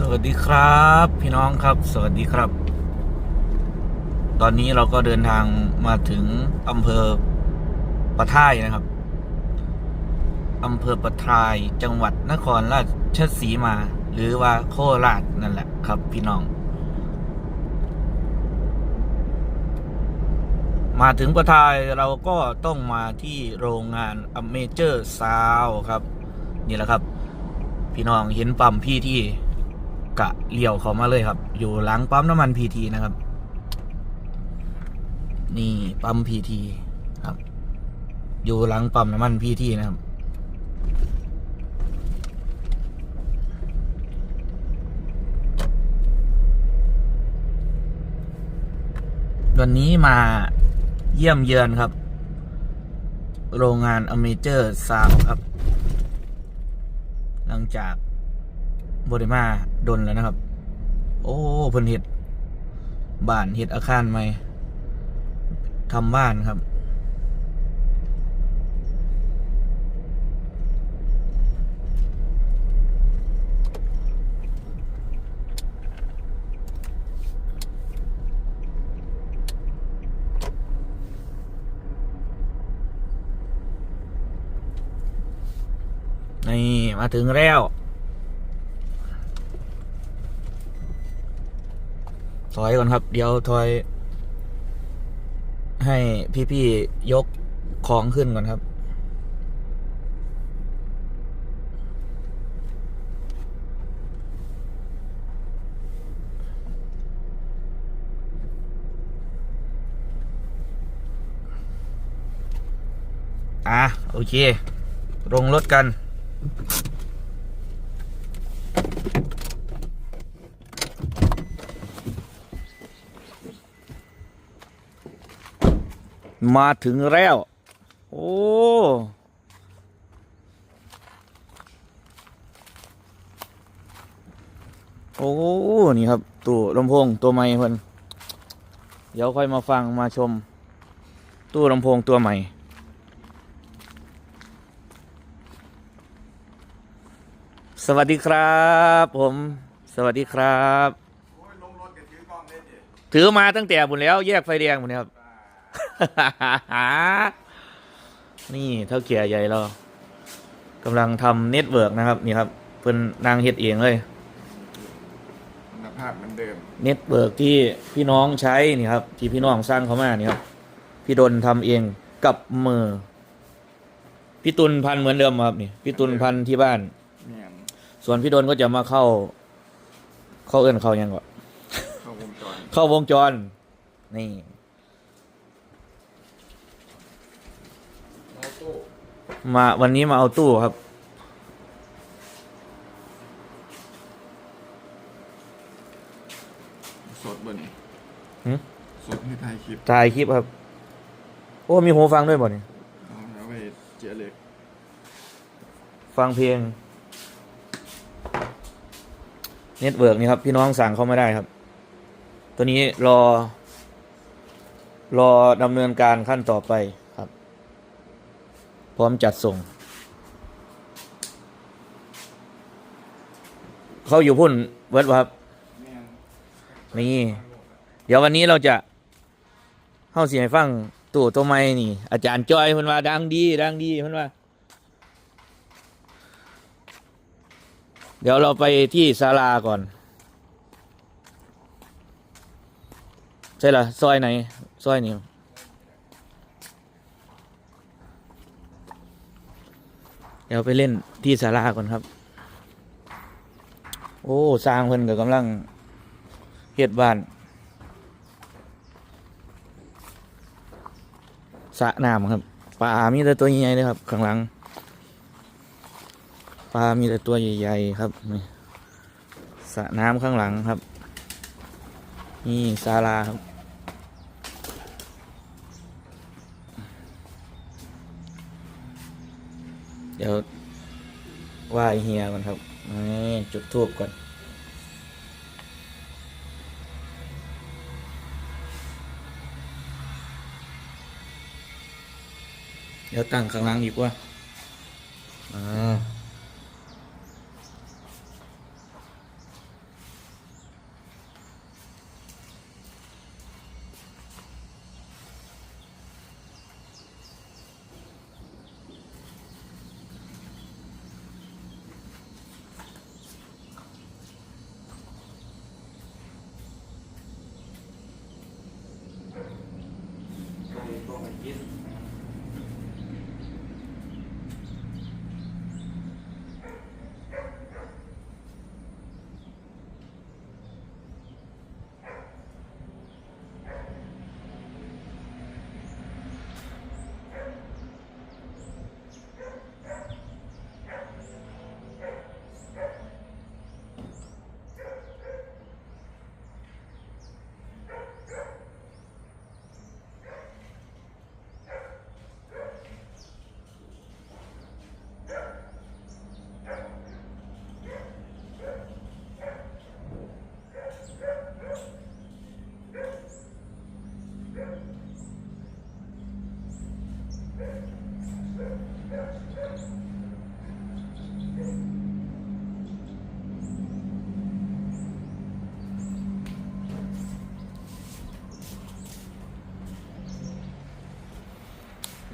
สวัสดีครับ พี่น้องครับ สวัสดีครับ ตอนนี้เราก็เดินทางมาถึงอำเภอปะท่ายนะครับอำเภอปะทายจังหวัดนครราชสีมา หรือว่าโคราชนั่นแหละครับ พี่น้อง มาถึงปะทายเราก็ต้องมาที่โรงงานอเมเจอร์ซาวครับ นี่แหละครับ พี่น้องเห็นปั๊มพี่ที่ กะเลี้ยวเขามาเลยครับ อยู่หลังปั๊มน้ำมันพีทีนะครับ นี่ปั๊มพีทีครับ อยู่หลังปั๊มน้ำมันพีทีนะครับวันนี้มาเยี่ยมเยือนครับ โรงงานอเมเจอร์ซาวครับ หลังจาก บริมาดนแล้วนะครับ โอ้เพิ่นเห็ดบ้านเห็ดอาคารใหม่ทำบ้านครับนี่ มาถึงแล้ว ถอยก่อนครับ เดี๋ยวถอย ให้พี่ๆยกของขึ้นก่อนครับอะโอเคลงรถกัน มาถึงแล้ว โอ้ โอ้ นี่ครับตู้ลำโพงตัวใหม่เพิ่นเดี๋ยวค่อยมาฟังมาชม ตู้ลำโพงตัวใหม่ สวัสดีครับผม สวัสดีครับ ถือกล้องเล่นดิถือมาตั้งแต่บุญแล้วแยกไฟแดงบุญครับ นี่เท่าเกียใหญ่เรากำลังทำเน็ตเวิร์กนะครับนี่ครับเพิ่นนางเฮ็ดเองเลยคุณภาพเหมือนเดิมเน็ตเวิร์กที่พี่น้องใช้นี่ครับ ที่พี่น้องสร้างเขามานี่ครับ พี่ดนทำเองกับมือพี่ตุลพันเหมือนเดิมครับนี่พี่ตุลพันที่บ้านเนี่ยส่วนพี่ดนก็จะมาเข้า เข้าเอื้นเข้ายังก่อนเข้าวงจร เข้าวงจร นี่ ออโต้ มาวันนี้มาเอาตู้ครับ สดบนหึ สดให้ถ่ายคลิปถ่ายคลิปครับ โอ้มีหูฟังด้วยบ่เนี่ยเอาแล้วไปเจาเล็กฟังเพลงเน็ตเวิร์กนี่ครับ พี่น้องสั่งเข้าไม่ได้ครับ ตัวนี้รอ รอดำเนินการขั้นต่อไปครับ พร้อมจัดส่ง เขาอยู่พุ่นเวิร์ดวะครับเนี่ยนี่ เดี๋ยววันนี้เราจะเข้าเสียให้ฟังตู่ตัวไม่นี่ อาจารย์จ้อยเพิ่นว่าดังดี ดังดีเพิ่นว่า เดี๋ยวเราไปที่ศาลาก่อน ใช่เหรอซอยไหน ซอยนี้ เดี๋ยวไปเล่นที่ศาลาก่อนครับ โอ้สร้างเพิ่นก็กำลังเฮ็ดบ้านสระน้ำครับปลามีแต่ตัวใหญ่ๆเลยครับ ข้างหลังปลามีแต่ตัวใหญ่ๆครับสระน้ำข้างหลังครับ นี่ศาลาครับ เดี๋ยวไหว้เฮียก่อนครับจุดทูบก่อน เดี๋ยวตั้งข้างล่างดีกว่าอ่า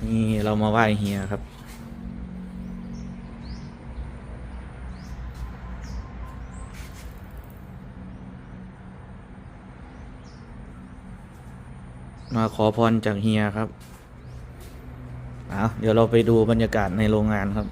นี่ เรามาไหว้เฮียครับ มาขอพรจากเฮียครับ เอาเดี๋ยวเราไปดูบรรยากาศในโรงงานครับ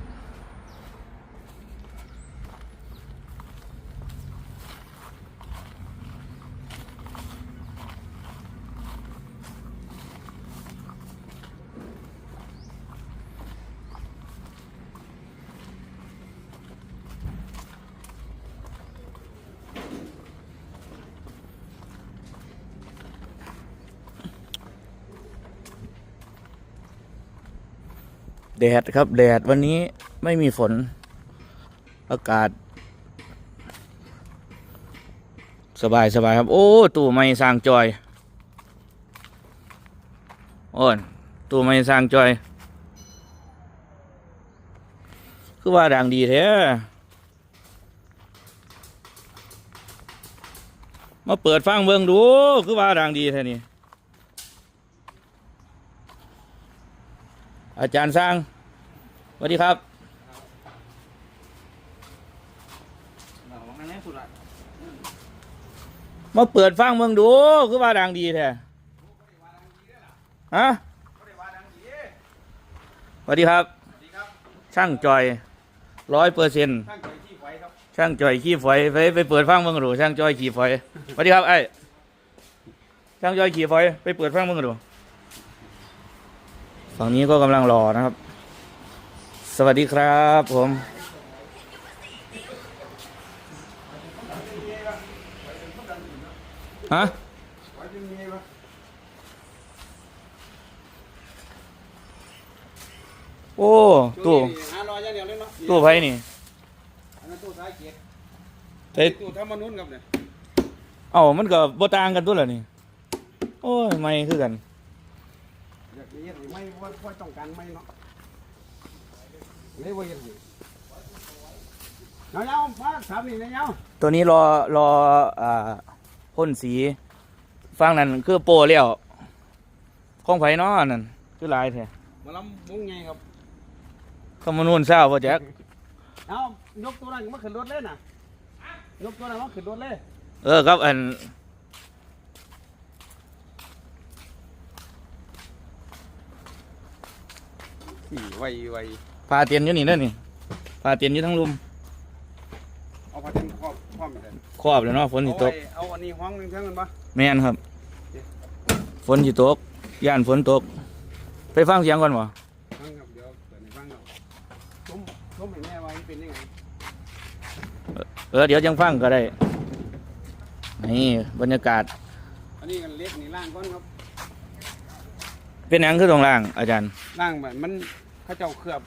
แดดครับ แดดวันนี้ไม่มีฝน อากาศ สบายสบายครับ โอ้ ตู้ไม่สร้างจอยโอ้ยตู้ไม่สร้างจอย คือว่าดังดีแท้มาเปิดฟังเบิ่งดู คือว่าดังดีแท้นี่ อาจารย์สร้างสวัสดีครับมาเปิดฟังเมืองดูคือว่าดังดีแท้ฮะสวัสดีครับ ช่างจอยร้อยเปอร์เซ็นต์ช่างจอยขี้ฝอยไปไปเปิดฟังเมืองดูช่างจอยขี้ฝอยสวัสดีครับไอ้ช่างจอยขี้ฝอยไปเปิดฟังเมืองดู ฝั่งนี้ก็กำลังรอนะครับ สวัสดีครับผมฮะโอ้ตู้หารอยอย่างเดียวเลยเนาะตู้ไผนี่อันนั้นตู้สายเกียร์ใช้ตู้ธรรมนุ่นครับเนี่ยเอ้ามันก็บ่ต่างกันตัวละนี่ โอ้ยไม่คือกันอยาก เฮ็ดไม่ว่าว่าต้องการไม่เนาะเลยว่าเฮ็ดอยู่เนาๆมาถามนี่เนาะตัวนี้รอรออ่าพ่นสีฟังนั่นคือโปรแล้วของไผเนาะนั่นคือหลายแท้ๆมาลำมุ้งไงครับคำนูนเศร้าพ่อแจ็คเอายกตัวนั้นมาขึ้นรถเลยน่ะยกตัวนั้นมาขึ้นรถเลย เออครับอัน สี่ไวไวพาเตียนอยู่นี่เด้อนี่พาเตียนอยู่ทั้งลุมเอาพาเต็มครอบครอบเลยครอบแล้วเนาะฝนสิตก เอาไว้เอาอันนี้ห้องหนึงเท่านั้นปะแม่นครับ ฝนสิตกย่านฝนตก ไปฟังเสียงก่อนบ่ฟังครับเดี๋ยวเปิดให้ฟังครับต้มต้มให้แม่ไว้เป็นยังไงเออเดี๋ยวจังฟังก็ได้ นี่บรรยากาศ อันนี้กันเล็กนี่ล่างก้อนครับ เป็นหยังคือตรงล่าง อาจารย์ล่างแบบมันเขาเจ้าเคลือบ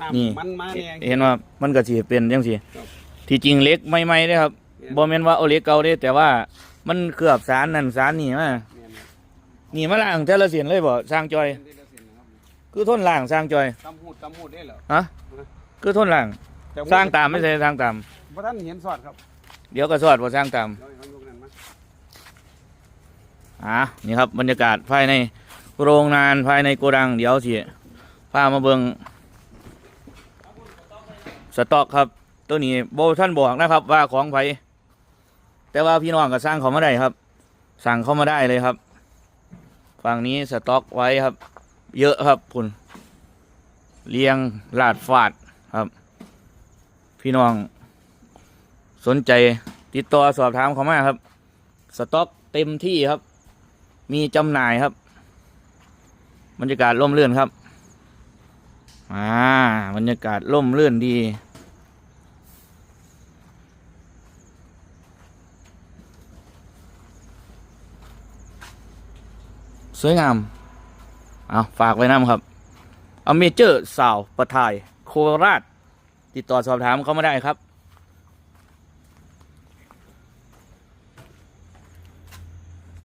น้นี่ำมันมาเนี่ย เห็นว่ามันก็สิเป็นจังซี่ครับ ที่จริงเหล็กใหม่ๆเด้ครับบ่แม่นว่าเอาเหล็กเก่าเด้แต่ว่ามันเคลือบสารนั่นสารนี่มาเนี่ยเนี่ยนี่มาล่างแต่ละเสียนเลยบ่สร้างจอย เป็นที่ละเส้นนะครับคือทนล่างสร้างจอย ตำหูดตำหูดได้เหรอฮะ คือทนล่างแต่สร้างตามไม่ใช่สร้างตามพระท่านเห็นสอดครับเดี๋ยวก็สอดบ่สร้างตาม เราเอายกนั้นมาอ่านี่ครับบรรยากาศภายใน โรงงานภายในโกดังเดี๋ยวสิพามาเบิงสต็อกครับ ตัวนี้โบท่านบอกนะครับว่าของไผแต่ว่าพี่น้องก็สร้างเขามาได้ครับ สั่งเข้ามาได้เลยครับ ฝั่งนี้สต็อกไว้ครับ เยอะครับคุณเรียงลาดฟาดครับ พี่น้องสนใจติดต่อสอบถามเขามาครับ สต็อกเต็มที่ครับ มีจำหน่ายครับ บรรยากาศร่มเรื่นครับอ่าบรรยากาศร่มเรื่นดีสวยงาม เอาฝากไว้น้ำครับอเมเจอร์สาวประทาย โคราช ติดต่อสอบถามเขามาได้ครับ